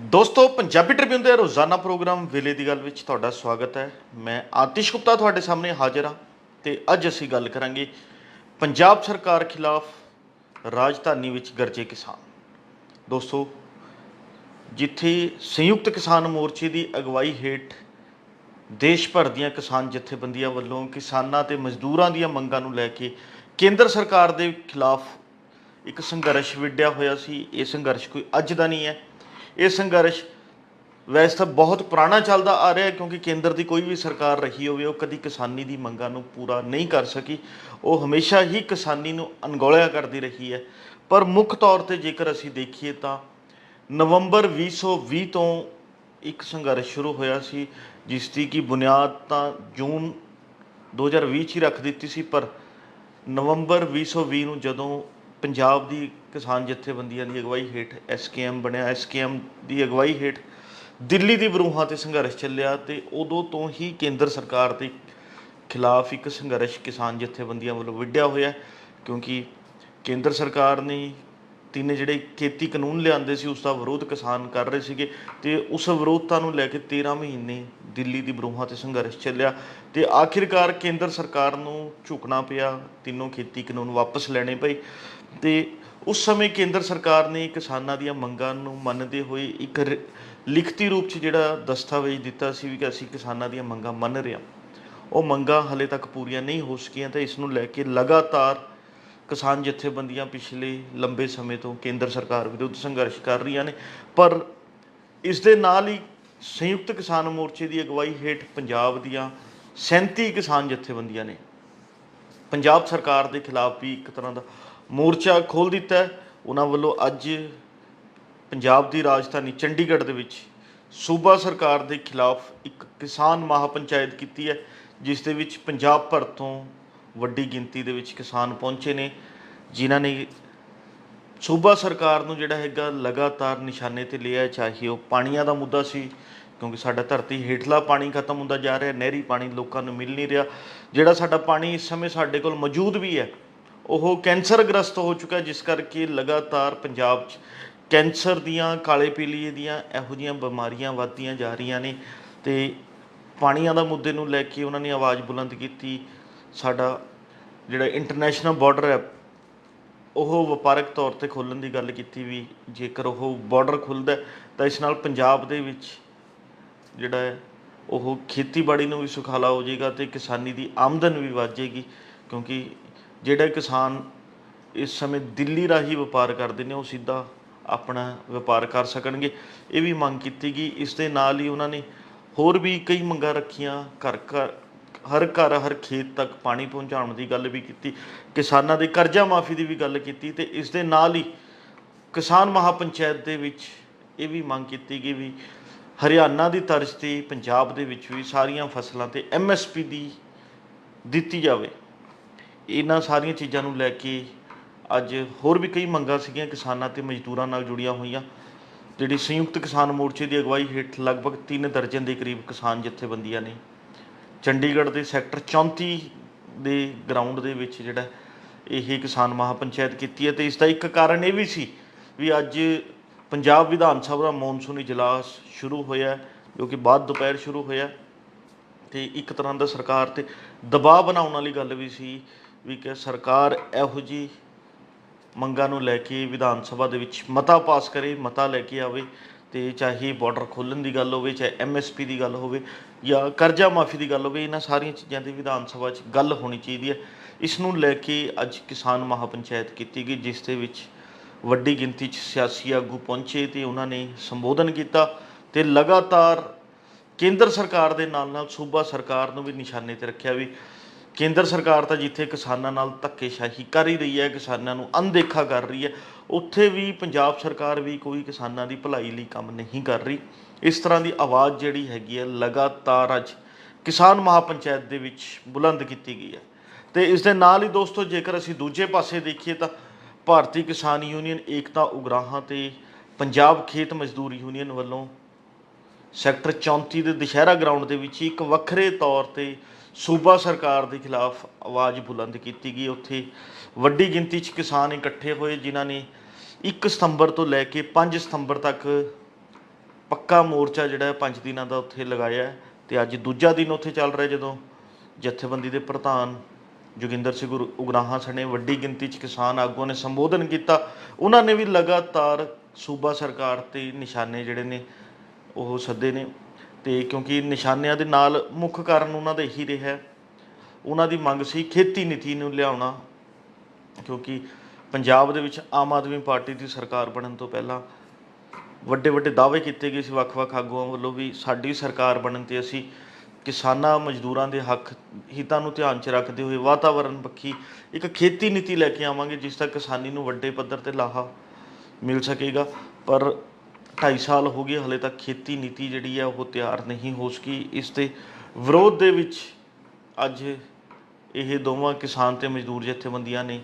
ਦੋਸਤੋ, ਪੰਜਾਬੀ ਟ੍ਰਿਬਿਊਨ ਦੇ ਰੋਜ਼ਾਨਾ ਪ੍ਰੋਗਰਾਮ ਵੇਲੇ ਦੀ ਗੱਲ ਵਿੱਚ ਤੁਹਾਡਾ ਸਵਾਗਤ ਹੈ। ਮੈਂ ਆਤਿਸ਼ ਗੁਪਤਾ ਤੁਹਾਡੇ ਸਾਹਮਣੇ ਹਾਜ਼ਰ ਹਾਂ ਤੇ ਅੱਜ ਅਸੀਂ ਗੱਲ ਕਰਾਂਗੇ ਪੰਜਾਬ ਸਰਕਾਰ ਖਿਲਾਫ ਰਾਜਧਾਨੀ ਵਿੱਚ ਗਰਜੇ ਕਿਸਾਨ। ਦੋਸਤੋ, ਜਿੱਥੇ ਸੰਯੁਕਤ ਕਿਸਾਨ ਮੋਰਚੇ ਦੀ ਅਗਵਾਈ ਹੇਠ ਦੇਸ਼ ਭਰ ਦੀਆਂ ਕਿਸਾਨ ਜਥੇਬੰਦੀਆਂ ਵੱਲੋਂ ਕਿਸਾਨਾਂ ਤੇ ਮਜ਼ਦੂਰਾਂ ਦੀਆਂ ਮੰਗਾਂ ਨੂੰ ਲੈ ਕੇ ਕੇਂਦਰ ਸਰਕਾਰ ਦੇ ਖਿਲਾਫ ਇੱਕ ਸੰਘਰਸ਼ ਵਿੱਢਿਆ ਹੋਇਆ ਸੀ। ਇਹ ਸੰਘਰਸ਼ ਕੋਈ ਅੱਜ ਦਾ ਨਹੀਂ ਹੈ। ਇਹ ਸੰਘਰਸ਼ ਵੈਸੇ ਤਾਂ ਬਹੁਤ ਪੁਰਾਣਾ ਚੱਲਦਾ ਆ ਰਿਹਾ ਕਿਉਂਕਿ ਕੇਂਦਰ ਦੀ ਕੋਈ ਵੀ ਸਰਕਾਰ ਰਹੀ ਹੋਵੇ, ਉਹ ਕਦੀ ਕਿਸਾਨੀ ਦੀ ਮੰਗਾਂ ਨੂੰ ਪੂਰਾ ਨਹੀਂ ਕਰ ਸਕੀ। ਉਹ ਹਮੇਸ਼ਾ ਹੀ ਕਿਸਾਨੀ ਨੂੰ ਅਣਗੌਲਿਆ ਕਰਦੀ ਰਹੀ ਹੈ। ਪਰ ਮੁੱਖ ਤੌਰ ਤੇ ਜੇਕਰ ਅਸੀਂ ਦੇਖੀਏ ਤਾਂ ਨਵੰਬਰ 2020 ਤੋਂ ਇੱਕ ਸੰਘਰਸ਼ ਸ਼ੁਰੂ ਹੋਇਆ ਸੀ, ਜਿਸ ਦੀ ਕੀ ਬੁਨਿਆਦ ਤਾਂ ਜੂਨ 2020 ਚ ਹੀ ਰੱਖ ਦਿੱਤੀ ਸੀ, ਪਰ ਨਵੰਬਰ 2020 ਨੂੰ ਜਦੋਂ ਪੰਜਾਬ ਦੀ ਕਿਸਾਨ ਜਥੇਬੰਦੀਆਂ ਦੀ ਅਗਵਾਈ ਹੇਠ ਐਸਕੇਐਮ ਬਣਿਆ। ਐਸਕੇਐਮ ਦੀ ਅਗਵਾਈ ਹੇਠ ਦਿੱਲੀ ਦੀ ਬਰੂਹਾਂ ਤੇ ਸੰਘਰਸ਼ ਚੱਲਿਆ ਤੇ ਉਦੋਂ ਤੋਂ ਹੀ ਕੇਂਦਰ ਸਰਕਾਰ ਦੇ ਖਿਲਾਫ ਇੱਕ ਸੰਘਰਸ਼ ਕਿਸਾਨ ਜਥੇਬੰਦੀਆਂ ਵੱਲੋਂ ਵਿੱਢਿਆ ਹੋਇਆ ਕਿਉਂਕਿ ਕੇਂਦਰ ਸਰਕਾਰ ਨੇ ਤਿੰਨ ਜਿਹੜੇ ਖੇਤੀ ਕਾਨੂੰਨ ਲਿਆਂਦੇ ਸੀ, ਉਸ ਦਾ ਵਿਰੋਧ ਕਿਸਾਨ ਕਰ ਰਹੇ ਸੀਗੇ ਤੇ ਉਸ ਵਿਰੋਧਤਾ ਨੂੰ ਲੈ ਕੇ 13 ਮਹੀਨੇ ਦਿੱਲੀ ਦੀ ਬਰੂਹਾਂ ਤੇ ਸੰਘਰਸ਼ ਚੱਲਿਆ ਤੇ ਆਖਿਰਕਾਰ ਕੇਂਦਰ ਸਰਕਾਰ ਨੂੰ ਝੁਕਣਾ ਪਿਆ, ਤਿੰਨੋਂ ਖੇਤੀ ਕਾਨੂੰਨ ਵਾਪਸ ਲੈਣੇ ਪਏ। ਤੇ ਉਸ ਸਮੇਂ ਕੇਂਦਰ ਸਰਕਾਰ ਨੇ ਕਿਸਾਨਾਂ ਦੀਆਂ ਮੰਗਾਂ ਨੂੰ ਮੰਨਦੇ ਹੋਏ ਇੱਕ ਲਿਖਤੀ ਰੂਪ 'ਚ ਜਿਹੜਾ ਦਸਤਾਵੇਜ਼ ਦਿੱਤਾ ਸੀ ਵੀ ਕਿ ਅਸੀਂ ਕਿਸਾਨਾਂ ਦੀਆਂ ਮੰਗਾਂ ਮੰਨ ਰਹੇ ਹਾਂ। ਉਹ ਮੰਗਾਂ ਹਲੇ ਤੱਕ ਪੂਰੀਆਂ ਨਹੀਂ ਹੋ ਸਕੀਆਂ ਤਾਂ ਇਸ ਨੂੰ ਲੈ ਕੇ ਲਗਾਤਾਰ ਕਿਸਾਨ ਜਥੇਬੰਦੀਆਂ ਪਿਛਲੇ ਲੰਬੇ ਸਮੇਂ ਤੋਂ ਕੇਂਦਰ ਸਰਕਾਰ ਵਿਰੁੱਧ ਸੰਘਰਸ਼ ਕਰ ਰਹੀਆਂ ਨੇ। ਪਰ ਇਸ ਦੇ ਨਾਲ ਹੀ ਸੰਯੁਕਤ ਕਿਸਾਨ ਮੋਰਚੇ ਦੀ ਅਗਵਾਈ ਹੇਠ ਪੰਜਾਬ ਦੀਆਂ 37 ਕਿਸਾਨ ਜਥੇਬੰਦੀਆਂ ਨੇ। ਪੰਜਾਬ ਸਰਕਾਰ ਦੇ ਖਿਲਾਫ ਵੀ ਇੱਕ ਤਰ੍ਹਾਂ ਦਾ ਮੋਰਚਾ ਖੋਲ ਦਿੱਤਾ ਹੈ। ਉਹਨਾਂ ਵੱਲੋਂ ਅੱਜ ਪੰਜਾਬ ਦੀ ਰਾਜਧਾਨੀ ਚੰਡੀਗੜ੍ਹ ਦੇ ਵਿੱਚ ਸੂਬਾ ਸਰਕਾਰ ਦੇ ਖਿਲਾਫ ਇੱਕ ਕਿਸਾਨ ਮਹਾਪੰਚਾਇਤ ਕੀਤੀ ਹੈ, ਜਿਸ ਦੇ ਵਿੱਚ ਪੰਜਾਬ ਭਰ ਤੋਂ ਵੱਡੀ ਗਿਣਤੀ ਦੇ ਵਿੱਚ ਕਿਸਾਨ ਪਹੁੰਚੇ ਨੇ, ਜਿਨ੍ਹਾਂ ਨੇ ਸੂਬਾ ਸਰਕਾਰ ਨੂੰ ਜਿਹੜਾ ਹੈਗਾ ਲਗਾਤਾਰ ਨਿਸ਼ਾਨੇ ਤੇ ਲਿਆ ਚਾਹੇ ਉਹ ਪਾਣੀਆਂ ਦਾ ਮੁੱਦਾ ਸੀ, ਕਿਉਂਕਿ ਸਾਡਾ ਧਰਤੀ ਹੇਠਲਾ ਪਾਣੀ ਖਤਮ ਹੁੰਦਾ ਜਾ ਰਿਹਾ, ਨਹਿਰੀ ਪਾਣੀ ਲੋਕਾਂ ਨੂੰ ਮਿਲ ਨਹੀਂ ਰਿਹਾ, ਜਿਹੜਾ ਸਾਡਾ ਪਾਣੀ ਇਸ ਸਮੇਂ ਸਾਡੇ ਕੋਲ ਮੌਜੂਦ ਵੀ ਹੈ ਉਹ ਕੈਂਸਰ ਗ੍ਰਸਤ ਹੋ ਚੁੱਕਾ ਜਿਸ ਕਰਕੇ ਲਗਾਤਾਰ ਪੰਜਾਬ 'ਚ ਕੈਂਸਰ ਦੀਆਂ, ਕਾਲੇ ਪੀਲੀਏ ਦੀਆਂ ਇਹੋ ਜਿਹੀਆਂ ਬਿਮਾਰੀਆਂ ਵੱਧਦੀਆਂ ਜਾ ਰਹੀਆਂ ਨੇ ਤੇ ਪਾਣੀਆਂ ਦਾ ਮੁੱਦੇ ਨੂੰ ਲੈ ਕੇ ਉਹਨਾਂ ਨੇ ਆਵਾਜ਼ ਬੁਲੰਦ ਕੀਤੀ। ਸਾਡਾ ਜਿਹੜਾ ਇੰਟਰਨੈਸ਼ਨਲ ਬਾਰਡਰ ਹੈ, ਉਹ ਵਪਾਰਕ ਤੌਰ ਤੇ ਖੋਲਣ ਦੀ ਗੱਲ ਕੀਤੀ ਵੀ ਜੇਕਰ ਉਹ ਬਾਰਡਰ ਖੁੱਲਦਾ ਤਾਂ ਇਸ ਨਾਲ ਪੰਜਾਬ ਦੇ ਵਿੱਚ ਜਿਹੜਾ ਹੈ, ਉਹ ਖੇਤੀਬਾੜੀ ਨੂੰ ਵੀ ਸੁਖਾਲਾ ਹੋ ਜਾਏਗਾ ਤੇ ਕਿਸਾਨੀ ਦੀ ਆਮਦਨ ਵੀ ਵੱਧ ਜਾਏਗੀ, ਕਿਉਂਕਿ ਜਿਹੜਾ ਕਿਸਾਨ ਇਸ ਸਮੇਂ ਦਿੱਲੀ ਰਾਹੀਂ ਵਪਾਰ ਕਰਦੇ ਨੇ, ਉਹ ਸਿੱਧਾ ਆਪਣਾ ਵਪਾਰ ਕਰ ਸਕਣਗੇ। ਇਹ ਵੀ ਮੰਗ ਕੀਤੀ ਗਈ। ਇਸ ਦੇ ਨਾਲ ਹੀ ਉਹਨਾਂ ਨੇ ਹੋਰ ਵੀ ਕਈ ਮੰਗਾਂ ਰੱਖੀਆਂ। ਘਰ ਘਰ, ਹਰ ਘਰ, ਹਰ ਖੇਤ ਤੱਕ ਪਾਣੀ ਪਹੁੰਚਾਉਣ ਦੀ ਗੱਲ ਵੀ ਕੀਤੀ। ਕਿਸਾਨਾਂ ਦੇ ਕਰਜ਼ਾ ਮਾਫੀ ਦੀ ਵੀ ਗੱਲ ਕੀਤੀ ਤੇ ਇਸ ਦੇ ਨਾਲ ਹੀ ਕਿਸਾਨ ਮਹਾਪੰਚਾਇਤ ਦੇ ਵਿੱਚ ਇਹ ਵੀ ਮੰਗ ਕੀਤੀ ਗਈ ਵੀ ਹਰਿਆਣਾ ਦੀ ਤਰਜ਼ ਤੇ ਪੰਜਾਬ ਦੇ ਵਿੱਚ ਵੀ ਸਾਰੀਆਂ ਫਸਲਾਂ ਤੇ ਐਮਐਸਪੀ ਦੀ ਦਿੱਤੀ ਜਾਵੇ। ਇਹਨਾਂ ਸਾਰੀਆਂ ਚੀਜ਼ਾਂ ਨੂੰ ਲੈ ਕੇ ਅੱਜ ਹੋਰ ਵੀ ਕਈ ਮੰਗਾਂ ਸੀਗੀਆਂ ਕਿਸਾਨਾਂ ਤੇ ਮਜ਼ਦੂਰਾਂ ਨਾਲ ਜੁੜੀਆਂ ਹੋਈਆਂ, ਜਿਹੜੀ ਸੰਯੁਕਤ ਕਿਸਾਨ ਮੋਰਚੇ ਦੀ ਅਗਵਾਈ ਹੇਠ ਲਗਭਗ 3 ਦਰਜਨ ਦੇ ਕਰੀਬ ਕਿਸਾਨ ਜਥੇਬੰਦੀਆਂ ਨੇ। ਚੰਡੀਗੜ੍ਹ ਦੇ ਸੈਕਟਰ 34 ਦੇ ਗਰਾਊਂਡ ਦੇ ਵਿੱਚ ਜਿਹੜਾ ਇਹ ਕਿਸਾਨ ਮਹਾਪੰਚਾਇਤ ਕੀਤੀ ਹੈ ਤੇ ਇਸ ਦਾ ਇੱਕ ਕਾਰਨ ਇਹ ਵੀ ਸੀ ਵੀ ਅੱਜ ਪੰਜਾਬ ਵਿਧਾਨ ਸਭਾ ਦਾ ਮੌਨਸੂਨ ਇਜਲਾਸ ਸ਼ੁਰੂ ਹੋਇਆ ਜੋ ਕਿ ਬਾਅਦ ਦੁਪਹਿਰ ਸ਼ੁਰੂ ਹੋਇਆ ਤੇ ਇੱਕ ਤਰ੍ਹਾਂ ਦਾ ਸਰਕਾਰ ਤੇ ਦਬਾਅ ਬਣਾਉਣ ਵਾਲੀ ਗੱਲ ਵੀ ਸੀ ਵੀ ਕਿ ਸਰਕਾਰ ਇਹੋ ਜੀ ਮੰਗਾਂ ਨੂੰ ਲੈ ਕੇ ਵਿਧਾਨ ਸਭਾ ਦੇ ਵਿੱਚ ਮਤਾ ਪਾਸ ਕਰੇ, ਮਤਾ ਲੈ ਕੇ ਆਵੇ ਤੇ ਚਾਹੇ ਬਾਰਡਰ ਖੋਲ੍ਹਣ ਦੀ ਗੱਲ ਹੋਵੇ, ਚਾਹੇ ਐਮਐਸਪੀ ਦੀ ਗੱਲ ਹੋਵੇ ਜਾਂ ਕਰਜ਼ਾ ਮਾਫੀ ਦੀ ਗੱਲ ਹੋਵੇ, ਇਹਨਾਂ ਸਾਰੀਆਂ ਚੀਜ਼ਾਂ ਦੀ ਵਿਧਾਨ ਸਭਾ 'ਚ ਗੱਲ ਹੋਣੀ ਚਾਹੀਦੀ ਹੈ। ਇਸ ਨੂੰ ਲੈ ਕੇ ਅੱਜ ਕਿਸਾਨ ਮਹਾਪੰਚਾਇਤ ਕੀਤੀ ਗਈ, ਜਿਸ ਦੇ ਵਿੱਚ ਵੱਡੀ ਗਿਣਤੀ 'ਚ ਸਿਆਸੀ ਆਗੂ ਪਹੁੰਚੇ ਤੇ ਉਹਨਾਂ ਨੇ ਸੰਬੋਧਨ ਕੀਤਾ ਤੇ ਲਗਾਤਾਰ ਕੇਂਦਰ ਸਰਕਾਰ ਦੇ ਨਾਲ ਨਾਲ ਸੂਬਾ ਸਰਕਾਰ ਨੂੰ ਵੀ ਨਿਸ਼ਾਨੇ ਤੇ ਰੱਖਿਆ ਵੀ ਕੇਂਦਰ ਸਰਕਾਰ ਤਾਂ ਜਿੱਥੇ ਕਿਸਾਨਾਂ ਨਾਲ ਧੱਕੇਸ਼ਾਹੀ ਕਰ ਹੀ ਰਹੀ ਹੈ, ਕਿਸਾਨਾਂ ਨੂੰ ਅਣਦੇਖਾ ਕਰ ਰਹੀ ਹੈ, ਉੱਥੇ ਵੀ ਪੰਜਾਬ ਸਰਕਾਰ ਵੀ ਕੋਈ ਕਿਸਾਨਾਂ ਦੀ ਭਲਾਈ ਲਈ ਕੰਮ ਨਹੀਂ ਕਰ ਰਹੀ। ਇਸ ਤਰ੍ਹਾਂ ਦੀ ਆਵਾਜ਼ ਜਿਹੜੀ ਹੈਗੀ ਹੈ, ਲਗਾਤਾਰ ਅੱਜ ਕਿਸਾਨ ਮਹਾਪੰਚਾਇਤ ਦੇ ਵਿੱਚ ਬੁਲੰਦ ਕੀਤੀ ਗਈ ਹੈ। ਤੇ ਇਸ ਦੇ ਨਾਲ ਹੀ ਦੋਸਤੋ, ਜੇਕਰ ਅਸੀਂ ਦੂਜੇ ਪਾਸੇ ਦੇਖੀਏ ਤਾਂ ਭਾਰਤੀ ਕਿਸਾਨ ਯੂਨੀਅਨ, ਏਕਤਾ ਉਗਰਾਹਾਂ ਤੇ ਪੰਜਾਬ ਖੇਤ ਮਜ਼ਦੂਰ ਯੂਨੀਅਨ ਵੱਲੋਂ ਸੈਕਟਰ 34 ਦੇ ਦੁਸ਼ਹਿਰਾ ਗਰਾਊਂਡ ਦੇ ਵਿੱਚ ਇੱਕ ਵੱਖਰੇ ਤੌਰ ਤੇ ਸੂਬਾ ਸਰਕਾਰ ਦੇ ਖਿਲਾਫ ਆਵਾਜ਼ ਬੁਲੰਦ ਕੀਤੀ ਗਈ। ਉੱਥੇ ਵੱਡੀ ਗਿਣਤੀ 'ਚ ਕਿਸਾਨ ਇਕੱਠੇ ਹੋਏ, ਜਿਨ੍ਹਾਂ ਨੇ 1 ਸਤੰਬਰ ਤੋਂ ਲੈ ਕੇ 5 ਸਤੰਬਰ ਤੱਕ ਪੱਕਾ ਮੋਰਚਾ ਜਿਹੜਾ ਹੈ, ਪੰਜ ਦਿਨਾਂ ਦਾ ਉੱਥੇ ਲਗਾਇਆ ਹੈ ਤੇ ਅੱਜ ਦੂਜਾ ਦਿਨ ਉੱਥੇ ਚੱਲ ਰਿਹਾ ਜਦੋਂ ਜਥੇਬੰਦੀ ਦੇ ਪ੍ਰਧਾਨ ਜੋਗਿੰਦਰ ਸਿੰਘ ਉਰ- ਉਗਰਾਹਾਂ ਸਣੇ ਵੱਡੀ ਗਿਣਤੀ 'ਚ ਕਿਸਾਨ ਆਗੂਆਂ ਨੇ ਸੰਬੋਧਨ ਕੀਤਾ। ਉਹਨਾਂ ਨੇ ਵੀ ਲਗਾਤਾਰ ਸੂਬਾ ਸਰਕਾਰ ਤੇ ਨਿਸ਼ਾਨੇ ਜਿਹੜੇ ਨੇ ਉਹ ਸੱਦੇ ਨੇ। ਤੇ ਕਿਉਂਕਿ ਨਿਸ਼ਾਨਿਆਂ ਦੇ ਨਾਲ ਮੁੱਖ ਕਾਰਨ ਉਹਨਾਂ ਦਾ ਇਹੀ ਰਿਹਾ। ਉਹਨਾਂ ਦੀ ਮੰਗ ਸੀ ਖੇਤੀ ਨੀਤੀ ਨੂੰ ਲਿਆਉਣਾ, ਕਿਉਂਕਿ ਪੰਜਾਬ ਦੇ ਵਿੱਚ ਆਮ ਆਦਮੀ ਪਾਰਟੀ ਦੀ ਸਰਕਾਰ ਬਣਨ ਤੋਂ ਪਹਿਲਾਂ ਵੱਡੇ ਵੱਡੇ ਦਾਅਵੇ ਕੀਤੇ ਗਏ ਸੀ ਵੱਖ-ਵੱਖ ਆਗੂਆਂ ਵੱਲੋਂ ਵੀ ਸਾਡੀ ਸਰਕਾਰ ਬਣਨ ਤੇ ਅਸੀਂ ਕਿਸਾਨਾਂ ਮਜ਼ਦੂਰਾਂ ਦੇ ਹੱਕ ਹਿੱਤਾਂ ਨੂੰ ਧਿਆਨ 'ਚ ਰੱਖਦੇ ਹੋਏ ਵਾਤਾਵਰਣ ਪੱਖੀ ਇੱਕ ਖੇਤੀ ਨੀਤੀ ਲੈ ਕੇ ਆਵਾਂਗੇ, ਜਿਸ ਤੱਕ ਕਿਸਾਨੀ ਨੂੰ ਵੱਡੇ ਪੱਧਰ ਤੇ ਲਾਹਾ ਮਿਲ ਸਕੇਗਾ। ਪਰ 2.5 ਸਾਲ ਹੋ ਗਏ, ਹਲੇ ਤੱਕ ਖੇਤੀ ਨੀਤੀ ਜਿਹੜੀ ਹੈ ਉਹ ਤਿਆਰ ਨਹੀਂ ਹੋ ਸਕੀ। ਇਸ ਦੇ ਵਿਰੋਧ ਦੇ ਵਿੱਚ ਅੱਜ ਇਹ ਦੋਵਾਂ ਕਿਸਾਨ ਤੇ ਮਜ਼ਦੂਰ ਜਥੇਬੰਦੀਆਂ ਨੇ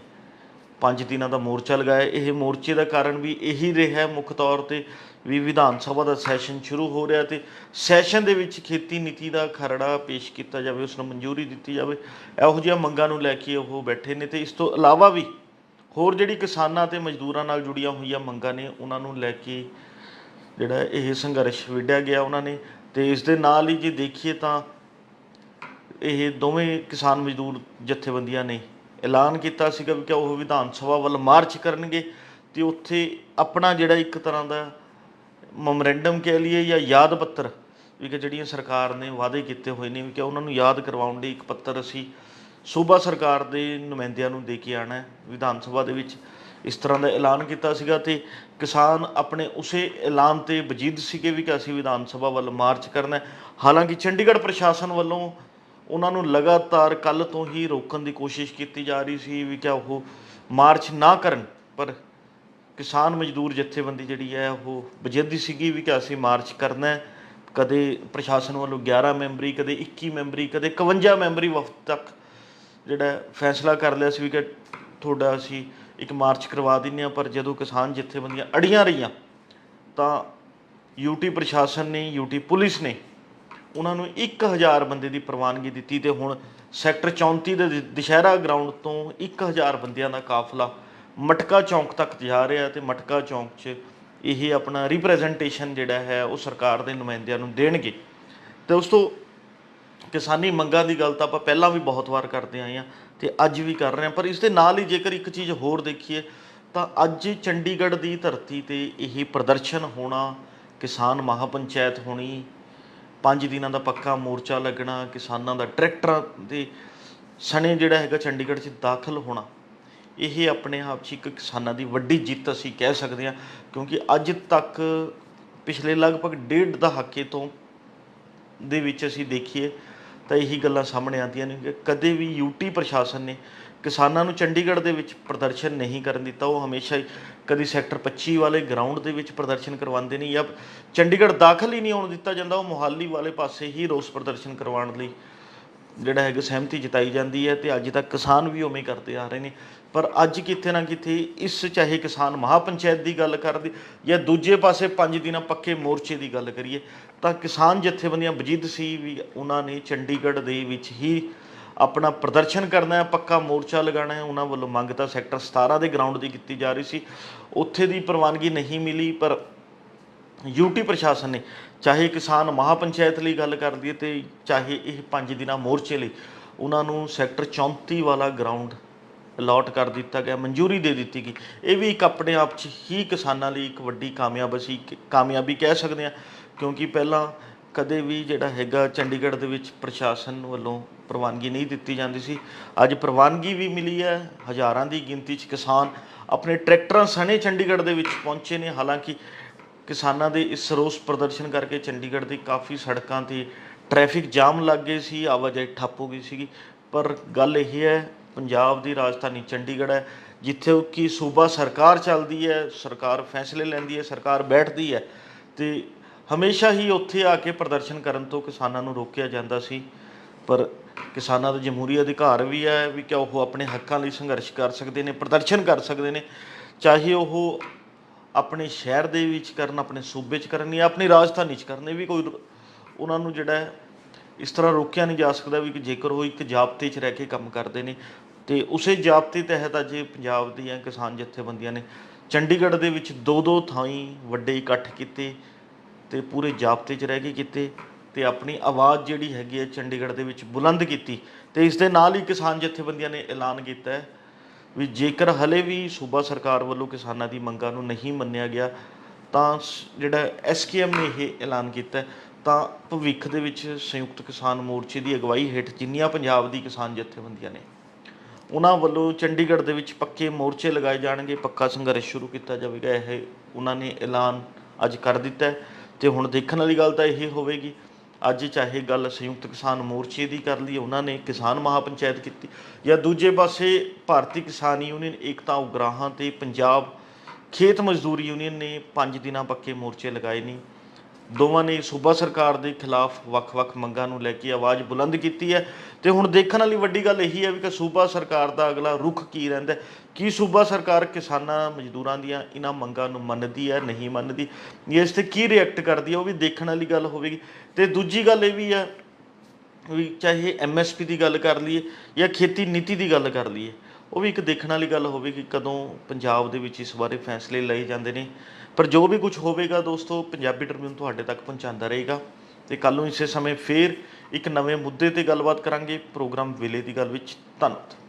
ਪੰਜ ਦਿਨਾਂ ਦਾ ਮੋਰਚਾ ਲਗਾਇਆ। ਇਹ ਮੋਰਚੇ ਦਾ ਕਾਰਨ ਵੀ ਇਹੀ ਰਿਹਾ ਮੁੱਖ ਤੌਰ ਤੇ ਵੀ ਵਿਧਾਨ ਸਭਾ ਦਾ ਸੈਸ਼ਨ ਸ਼ੁਰੂ ਹੋ ਰਿਹਾ ਤੇ ਸੈਸ਼ਨ ਦੇ ਵਿੱਚ ਖੇਤੀ ਨੀਤੀ ਦਾ ਖਰੜਾ ਪੇਸ਼ ਕੀਤਾ ਜਾਵੇ, ਉਸ ਨੂੰ ਮਨਜ਼ੂਰੀ ਦਿੱਤੀ ਜਾਵੇ। ਇਹੋ ਜਿਹੀਆਂ ਮੰਗਾਂ ਨੂੰ ਲੈ ਕੇ ਉਹ ਬੈਠੇ ਨੇ ਤੇ ਇਸ ਤੋਂ ਇਲਾਵਾ ਵੀ ਹੋਰ ਜਿਹੜੀ ਕਿਸਾਨਾਂ ਤੇ ਮਜ਼ਦੂਰਾਂ ਨਾਲ ਜੁੜੀਆਂ ਹੋਈਆਂ ਮੰਗਾਂ ਨੇ, ਉਹਨਾਂ ਨੂੰ ਲੈ ਕੇ ਜਿਹੜਾ ਇਹ ਸੰਘਰਸ਼ ਵਿੱਢਿਆ ਗਿਆ ਉਹਨਾਂ ਨੇ ਤੇ ਇਸ ਦੇ ਨਾਲ ਹੀ ਜੇ ਦੇਖੀਏ ਤਾਂ ਇਹ ਦੋਵੇਂ ਕਿਸਾਨ ਮਜ਼ਦੂਰ ਜਥੇਬੰਦੀਆਂ ਨੇ ਐਲਾਨ ਕੀਤਾ ਸੀਗਾ ਵੀ ਕਿ ਉਹ ਵਿਧਾਨ ਸਭਾ ਵੱਲ ਮਾਰਚ ਕਰਨਗੇ ਤੇ ਉੱਥੇ ਆਪਣਾ ਜਿਹੜਾ ਇੱਕ ਤਰ੍ਹਾਂ ਦਾ ਮੈਮੋਰੈਂਡਮ ਕਹਿ ਲਈਏ ਜਾਂ ਯਾਦ ਪੱਤਰ ਵੀ ਕਿ ਜਿਹੜੀਆਂ ਸਰਕਾਰ ਨੇ ਵਾਅਦੇ ਕੀਤੇ ਹੋਏ ਨੇ ਵੀ ਕਿ ਉਹਨਾਂ ਨੂੰ ਯਾਦ ਕਰਵਾਉਣ ਲਈ ਇੱਕ ਪੱਤਰ ਅਸੀਂ ਸੂਬਾ ਸਰਕਾਰ ਦੇ ਨੁਮਾਇੰਦਿਆਂ ਨੂੰ ਦੇ ਕੇ ਆਣਾ ਹੈ, ਵਿਧਾਨ ਸਭਾ ਦੇ ਵਿੱਚ। ਇਸ ਤਰ੍ਹਾਂ ਦਾ ਐਲਾਨ ਕੀਤਾ ਸੀਗਾ ਤੇ ਕਿਸਾਨ ਆਪਣੇ ਉਸੇ ਐਲਾਨ ਤੇ ਵਜੀਦ ਸੀਗੇ ਵੀ ਕਿ ਅਸੀਂ ਵਿਧਾਨ ਸਭਾ ਵੱਲ ਮਾਰਚ ਕਰਨਾ ਹੈ। ਹਾਲਾਂਕਿ ਚੰਡੀਗੜ੍ਹ ਪ੍ਰਸ਼ਾਸਨ ਵੱਲੋਂ ਉਹਨਾਂ ਨੂੰ ਲਗਾਤਾਰ ਕੱਲ ਤੋਂ ਹੀ ਰੋਕਣ ਦੀ ਕੋਸ਼ਿਸ਼ ਕੀਤੀ ਜਾ ਰਹੀ ਸੀ ਵੀ ਕਿ ਉਹ ਮਾਰਚ ਨਾ ਕਰਨ, ਪਰ ਕਿਸਾਨ ਮਜ਼ਦੂਰ ਜਥੇਬੰਦੀ ਜਿਹੜੀ ਹੈ ਉਹ ਬਜਿੱਦੀ ਸੀਗੀ ਵੀ ਕਿ ਅਸੀਂ ਮਾਰਚ ਕਰਨਾ ਹੈ। ਕਦੇ ਪ੍ਰਸ਼ਾਸਨ ਵੱਲੋਂ 11 ਮੈਂਬਰੀ, ਕਦੇ 21 ਮੈਂਬਰੀ, ਕਦੇ 51 ਮੈਂਬਰੀ ਵਫਦ ਤੱਕ ਜਿਹੜਾ ਫੈਸਲਾ ਕਰ ਲਿਆ ਸੀ ਵੀ ਕਿ ਤੁਹਾਡਾ ਅਸੀਂ ਇੱਕ ਮਾਰਚ ਕਰਵਾ ਦਿੰਦੇ ਹਾਂ, ਪਰ ਜਦੋਂ ਕਿਸਾਨ ਜਥੇਬੰਦੀਆਂ ਅੜੀਆਂ ਰਹੀਆਂ, ਤਾਂ ਯੂਟੀ ਪ੍ਰਸ਼ਾਸਨ ਨੇ ਯੂਟੀ ਪੁਲਿਸ ਨੇ ਉਹਨਾਂ ਨੂੰ 1000 ਬੰਦੇ ਦੀ ਪ੍ਰਵਾਨਗੀ ਦਿੱਤੀ ਤੇ ਹੁਣ ਸੈਕਟਰ 34 ਦੇ ਦੁਸ਼ਹਿਰਾ ਗਰਾਊਂਡ ਤੋਂ 1000 ਬੰਦਿਆਂ ਦਾ ਕਾਫਲਾ ਮਟਕਾ ਚੌਂਕ ਤੱਕ ਜਾ ਰਿਹਾ ਤੇ ਮਟਕਾ ਚੌਂਕ 'ਚ ਇਹ ਆਪਣਾ ਰਿਪਰੈਜ਼ੈਂਟੇਸ਼ਨ ਜਿਹੜਾ ਹੈ, ਉਹ ਸਰਕਾਰ ਦੇ ਨੁਮਾਇੰਦਿਆਂ ਨੂੰ ਦੇਣਗੇ। ਤੇ ਉਸ ਤੋਂ ਕਿਸਾਨੀ ਮੰਗਾਂ ਦੀ ਗੱਲ ਤਾਂ ਆਪਾਂ ਪਹਿਲਾਂ ਵੀ ਬਹੁਤ ਵਾਰ ਕਰਦੇ ਆਏ ਆ ਤੇ ਅੱਜ ਵੀ ਕਰ ਰਹੇ ਆ ਪਰ ਇਸ ਦੇ ਨਾਲ ਹੀ ਜੇਕਰ ਇੱਕ ਚੀਜ਼ ਹੋਰ ਦੇਖੀਏ, ਤਾਂ ਅੱਜ ਚੰਡੀਗੜ੍ਹ ਦੀ ਧਰਤੀ ਤੇ ਇਹ ਪ੍ਰਦਰਸ਼ਨ ਹੋਣਾ, ਕਿਸਾਨ ਮਹਾਪੰਚਾਇਤ ਹੋਣੀ, ਪੰਜ ਦਿਨਾਂ ਦਾ ਪੱਕਾ ਮੋਰਚਾ ਲੱਗਣਾ, ਕਿਸਾਨਾਂ ਦਾ ਟਰੈਕਟਰਾਂ ਦੇ ਸਣੇ ਜਿਹੜਾ ਹੈਗਾ ਚੰਡੀਗੜ੍ਹ 'ਚ ਦਾਖਲ ਹੋਣਾ, ਇਹ ਆਪਣੇ ਆਪ 'ਚ ਇੱਕ ਕਿਸਾਨਾਂ ਦੀ ਵੱਡੀ ਜਿੱਤ ਅਸੀਂ ਕਹਿ ਸਕਦੇ ਹਾਂ। ਕਿਉਂਕਿ ਅੱਜ ਤੱਕ ਪਿਛਲੇ ਲਗਭਗ ਡੇਢ ਦਹਾਕੇ ਤੋਂ ਦੇ ਵਿੱਚ ਅਸੀਂ ਦੇਖੀਏ ਤਾਂ ਇਹੀ ਗੱਲਾਂ ਸਾਹਮਣੇ ਆਉਂਦੀਆਂ ਨੇ ਕਿ ਕਦੇ ਵੀ ਯੂਟੀ ਪ੍ਰਸ਼ਾਸਨ ਨੇ ਕਿਸਾਨਾਂ ਨੂੰ ਚੰਡੀਗੜ੍ਹ ਦੇ ਵਿੱਚ ਪ੍ਰਦਰਸ਼ਨ ਨਹੀਂ ਕਰਨ ਦਿੱਤਾ, ਉਹ ਹਮੇਸ਼ਾ ਹੀ ਕਦੀ ਸੈਕਟਰ 25 ਵਾਲੇ ਗਰਾਊਂਡ ਦੇ ਵਿੱਚ ਪ੍ਰਦਰਸ਼ਨ ਕਰਵਾਉਂਦੇ ਨੇ ਜਾਂ ਚੰਡੀਗੜ੍ਹ ਦਾਖਲ ਹੀ ਨਹੀਂ ਹੋਣ ਦਿੱਤਾ ਜਾਂਦਾ, ਉਹ ਮੁਹਾਲੀ ਵਾਲੇ ਪਾਸੇ ਹੀ ਰੋਸ ਪ੍ਰਦਰਸ਼ਨ ਕਰਵਾਉਣ ਲਈ ਜਿਹੜਾ ਹੈਗਾ ਸਹਿਮਤੀ ਜਤਾਈ ਜਾਂਦੀ ਹੈ ਤੇ ਅੱਜ ਤੱਕ ਕਿਸਾਨ ਵੀ ਉਵੇਂ ਕਰਦੇ ਆ ਰਹੇ ਨੇ। ਪਰ ਅੱਜ ਕਿਤੇ ਨਾ ਕਿਤੇ ਇਸ ਚਾਹੇ ਕਿਸਾਨ ਮਹਾਪੰਚਾਇਤ ਦੀ ਗੱਲ ਕਰਦੀ ਜਾਂ ਦੂਜੇ ਪਾਸੇ ਪੰਜ ਦਿਨਾਂ ਪੱਕੇ ਮੋਰਚੇ ਦੀ ਗੱਲ ਕਰੀਏ, ਤਾਂ ਕਿਸਾਨ ਜਥੇਬੰਦੀਆਂ ਵਜੀਦ ਸੀ ਵੀ ਉਹਨਾਂ ਨੇ ਚੰਡੀਗੜ੍ਹ ਦੇ ਵਿੱਚ ਹੀ ਆਪਣਾ ਪ੍ਰਦਰਸ਼ਨ ਕਰਨਾ ਹੈ, ਪੱਕਾ ਮੋਰਚਾ ਲਗਾਉਣਾ ਹੈ। ਉਹਨਾਂ ਵੱਲੋਂ ਮੰਗ ਤਾਂ ਸੈਕਟਰ 17 ਦੇ ਗਰਾਊਂਡ ਦੀ ਕੀਤੀ ਜਾ ਰਹੀ ਸੀ। ਉੱਥੇ ਦੀ ਪ੍ਰਵਾਨਗੀ ਨਹੀਂ ਮਿਲੀ, ਪਰ ਯੂਟੀ ਪ੍ਰਸ਼ਾਸਨ ਨੇ ਚਾਹੇ ਕਿਸਾਨ ਮਹਾਪੰਚਾਇਤ ਲਈ ਗੱਲ ਕਰਦੀ ਹੈ ਤੇ ਚਾਹੇ ਇਹ ਪੰਜ ਦਿਨਾਂ ਮੋਰਚੇ ਲਈ, ਉਹਨਾਂ ਨੂੰ ਸੈਕਟਰ 34 ਵਾਲਾ ਗਰਾਊਂਡ ਅਲਾਟ ਕਰ ਦਿੱਤਾ ਗਿਆ, ਮਨਜ਼ੂਰੀ ਦੇ ਦਿੱਤੀ ਗਈ। ਇਹ ਵੀ ਇੱਕ ਆਪਣੇ ਆਪ 'ਚ ਹੀ ਕਿਸਾਨਾਂ ਲਈ ਇੱਕ ਵੱਡੀ ਕਾਮਯਾਬ ਅਸੀਂ ਕਾਮਯਾਬੀ ਕਹਿ ਸਕਦੇ ਹਾਂ, ਕਿਉਂਕਿ ਪਹਿਲਾਂ ਕਦੇ ਵੀ ਜਿਹੜਾ ਹੈਗਾ ਚੰਡੀਗੜ੍ਹ ਦੇ ਵਿੱਚ ਪ੍ਰਸ਼ਾਸਨ ਵੱਲੋਂ ਪ੍ਰਵਾਨਗੀ ਨਹੀਂ ਦਿੱਤੀ ਜਾਂਦੀ ਸੀ। ਅੱਜ ਪ੍ਰਵਾਨਗੀ ਵੀ ਮਿਲੀ ਹੈ, ਹਜ਼ਾਰਾਂ ਦੀ ਗਿਣਤੀ 'ਚ ਕਿਸਾਨ ਆਪਣੇ ਟਰੈਕਟਰਾਂ ਸਣੇ ਚੰਡੀਗੜ੍ਹ ਦੇ ਵਿੱਚ ਪਹੁੰਚੇ ਨੇ। ਹਾਲਾਂਕਿ ਕਿਸਾਨਾਂ ਦੇ ਇਸ ਰੋਸ ਪ੍ਰਦਰਸ਼ਨ ਕਰਕੇ ਚੰਡੀਗੜ੍ਹ ਦੀ ਕਾਫੀ ਸੜਕਾਂ ਤੇ ਟ੍ਰੈਫਿਕ ਜਾਮ ਲੱਗ ਗਏ ਸੀ, ਆਵਾਜਾਈ ਠੱਪ ਹੋ ਗਈ ਸੀਗੀ। ਪਰ ਗੱਲ ਇਹ ਹੈ ਪੰਜਾਬ ਦੀ ਰਾਜਧਾਨੀ ਚੰਡੀਗੜ੍ਹ ਹੈ, ਜਿੱਥੇ ਕਿ ਸੂਬਾ ਸਰਕਾਰ ਚੱਲਦੀ ਹੈ, ਸਰਕਾਰ ਫੈਸਲੇ ਲੈਂਦੀ ਹੈ, ਸਰਕਾਰ ਬੈਠਦੀ ਹੈ, ਤੇ ਹਮੇਸ਼ਾ ਹੀ ਉੱਥੇ ਆ ਕੇ ਪ੍ਰਦਰਸ਼ਨ ਕਰਨ ਤੋਂ ਕਿਸਾਨਾਂ ਨੂੰ ਰੋਕਿਆ ਜਾਂਦਾ ਸੀ। ਪਰ ਕਿਸਾਨਾਂ ਦਾ ਜਮਹੂਰੀ ਅਧਿਕਾਰ ਵੀ ਹੈ ਵੀ ਕਿ ਉਹ ਆਪਣੇ ਹੱਕਾਂ ਲਈ ਸੰਘਰਸ਼ ਕਰ ਸਕਦੇ ਨੇ, ਪ੍ਰਦਰਸ਼ਨ ਕਰ ਸਕਦੇ ਨੇ, ਚਾਹੇ ਉਹ ਆਪਣੇ ਸ਼ਹਿਰ ਦੇ ਵਿੱਚ ਕਰਨ, ਆਪਣੇ ਸੂਬੇ 'ਚ ਕਰਨ ਜਾਂ ਆਪਣੀ ਰਾਜਧਾਨੀ 'ਚ ਕਰਨ, ਇਹ ਵੀ ਕੋਈ ਉਹਨਾਂ ਨੂੰ ਜਿਹੜਾ ਇਸ ਤਰ੍ਹਾਂ ਰੋਕਿਆ ਨਹੀਂ ਜਾ ਸਕਦਾ ਵੀ ਕਿ ਜੇਕਰ ਉਹ ਇੱਕ ਜਾਬਤੇ 'ਚ ਰਹਿ ਕੇ ਕੰਮ ਕਰਦੇ ਨੇ ਤੇ ਉਸੇ ਜਾਬਤੇ ਤਹਿਤ ਅੱਜ ਇਹ ਪੰਜਾਬ ਦੀਆਂ ਕਿਸਾਨ ਜਥੇਬੰਦੀਆਂ ਨੇ ਚੰਡੀਗੜ੍ਹ ਦੇ ਵਿੱਚ ਦੋ ਦੋ ਥਾਈਂ ਵੱਡੇ ਇਕੱਠ ਕੀਤੇ ਤੇ ਪੂਰੇ ਜਾਬਤੇ 'ਚ ਰਹਿ ਕੇ ਕੀਤੇ ਤੇ ਆਪਣੀ ਆਵਾਜ਼ ਜਿਹੜੀ ਹੈਗੀ ਹੈ ਚੰਡੀਗੜ੍ਹ ਦੇ ਵਿੱਚ ਬੁਲੰਦ ਕੀਤੀ ਤੇ ਇਸ ਦੇ ਨਾਲ ਹੀ ਕਿਸਾਨ ਜਥੇਬੰਦੀਆਂ ਨੇ ਐਲਾਨ ਕੀਤਾ ਹੈ ਵੀ ਜੇਕਰ ਹਲੇ ਵੀ ਸੂਬਾ ਸਰਕਾਰ ਵੱਲੋਂ ਕਿਸਾਨਾਂ ਦੀ ਮੰਗਾਂ ਨੂੰ ਨਹੀਂ ਮੰਨਿਆ ਗਿਆ, ਤਾਂ ਸ- ਜਿਹੜਾ ਐਸਕੇਐਮ ਨੇ ਇਹ ਐਲਾਨ ਕੀਤਾ ਤਾਂ ਭਵਿੱਖ ਦੇ ਵਿੱਚ ਸੰਯੁਕਤ ਕਿਸਾਨ ਮੋਰਚੇ ਦੀ ਅਗਵਾਈ ਹੇਠ ਜਿੰਨੀਆਂ ਪੰਜਾਬ ਦੀ ਕਿਸਾਨ ਜਥੇਬੰਦੀਆਂ ਨੇ ਉਹਨਾਂ ਵੱਲੋਂ ਚੰਡੀਗੜ੍ਹ ਦੇ ਵਿੱਚ ਪੱਕੇ ਮੋਰਚੇ ਲਗਾਏ ਜਾਣਗੇ, ਪੱਕਾ ਸੰਘਰਸ਼ ਸ਼ੁਰੂ ਕੀਤਾ ਜਾਵੇਗਾ, ਇਹ ਉਹਨਾਂ ਨੇ ਐਲਾਨ ਅੱਜ ਕਰ ਦਿੱਤਾ ਹੈ। ਤੇ ਹੁਣ ਦੇਖਣ ਵਾਲੀ ਗੱਲ ਤਾਂ ਇਹ ਹੋਵੇਗੀ, ਅੱਜ ਚਾਹੇ ਗੱਲ ਸੰਯੁਕਤ ਕਿਸਾਨ ਮੋਰਚੇ ਦੀ ਕਰ ਲਈ ਉਹਨਾਂ ਨੇ ਕਿਸਾਨ ਮਹਾਪੰਚਾਇਤ ਕੀਤੀ ਜਾਂ ਦੂਜੇ ਪਾਸੇ ਭਾਰਤੀ ਕਿਸਾਨ ਯੂਨੀਅਨ, ਏਕਤਾ ਉਗਰਾਹਾਂ ਤੇ ਪੰਜਾਬ ਖੇਤ ਮਜ਼ਦੂਰ ਯੂਨੀਅਨ ਨੇ 5 ਦਿਨਾਂ ਪੱਕੇ ਮੋਰਚੇ ਲਗਾਏ ਨੇ। ਦੋਵਾਂ ਨੇ ਸੂਬਾ ਸਰਕਾਰ ਦੇ ਖਿਲਾਫ ਵੱਖ-ਵੱਖ ਮੰਗਾਂ ਨੂੰ ਲੈ ਕੇ ਆਵਾਜ਼ ਬੁਲੰਦ ਕੀਤੀ ਹੈ ਤੇ ਹੁਣ ਦੇਖਣ ਵਾਲੀ ਵੱਡੀ ਗੱਲ ਇਹੀ ਹੈ ਵੀ ਕਿ ਸੂਬਾ ਸਰਕਾਰ ਦਾ ਅਗਲਾ ਰੁਖ ਕੀ ਰਹਿੰਦਾ ਕੀ ਸੂਬਾ ਸਰਕਾਰ ਕਿਸਾਨਾਂ ਮਜ਼ਦੂਰਾਂ ਦੀਆਂ ਇਹਨਾਂ ਮੰਗਾਂ ਨੂੰ ਮੰਨਦੀ ਹੈ, ਨਹੀਂ ਮੰਨਦੀ? ਇਸ ਤੇ ਕੀ ਰਿਐਕਟ ਕਰਦੀ ਹੈ? ਉਹ ਵੀ ਦੇਖਣ ਵਾਲੀ ਗੱਲ ਹੋਵੇਗੀ। ਤੇ ਦੂਜੀ ਗੱਲ ਇਹ ਵੀ ਹੈ ਵੀ ਚਾਹੇ ਐਮਐਸਪੀ ਦੀ ਗੱਲ ਕਰ ਲਈਏ ਜਾਂ ਖੇਤੀ ਨੀਤੀ ਦੀ ਗੱਲ ਕਰ ਲਈਏ, ਉਹ ਵੀ ਇੱਕ ਦੇਖਣ ਵਾਲੀ ਗੱਲ ਹੋਵੇਗੀ ਕਦੋਂ ਪੰਜਾਬ ਦੇ ਵਿੱਚ ਇਸ ਬਾਰੇ ਫੈਸਲੇ ਲਏ ਜਾਂਦੇ ਨੇ। ਪਰ ਜੋ ਵੀ ਕੁਝ ਹੋਵੇਗਾ ਦੋਸਤੋ, ਪੰਜਾਬੀ ਟ੍ਰਿਬਿਊਨ ਤੁਹਾਡੇ ਤੱਕ ਪਹੁੰਚਾਉਂਦਾ ਰਹੇਗਾ। ਤੇ ਕੱਲ ਨੂੰ ਇਸੇ ਸਮੇਂ ਫੇਰ ਇੱਕ ਨਵੇਂ ਮੁੱਦੇ ਤੇ ਗੱਲਬਾਤ ਕਰਾਂਗੇ। ਪ੍ਰੋਗਰਾਮ ਵੇਲੇ ਦੀ ਗੱਲ ਵਿੱਚ ਧੰਨਵਾਦ।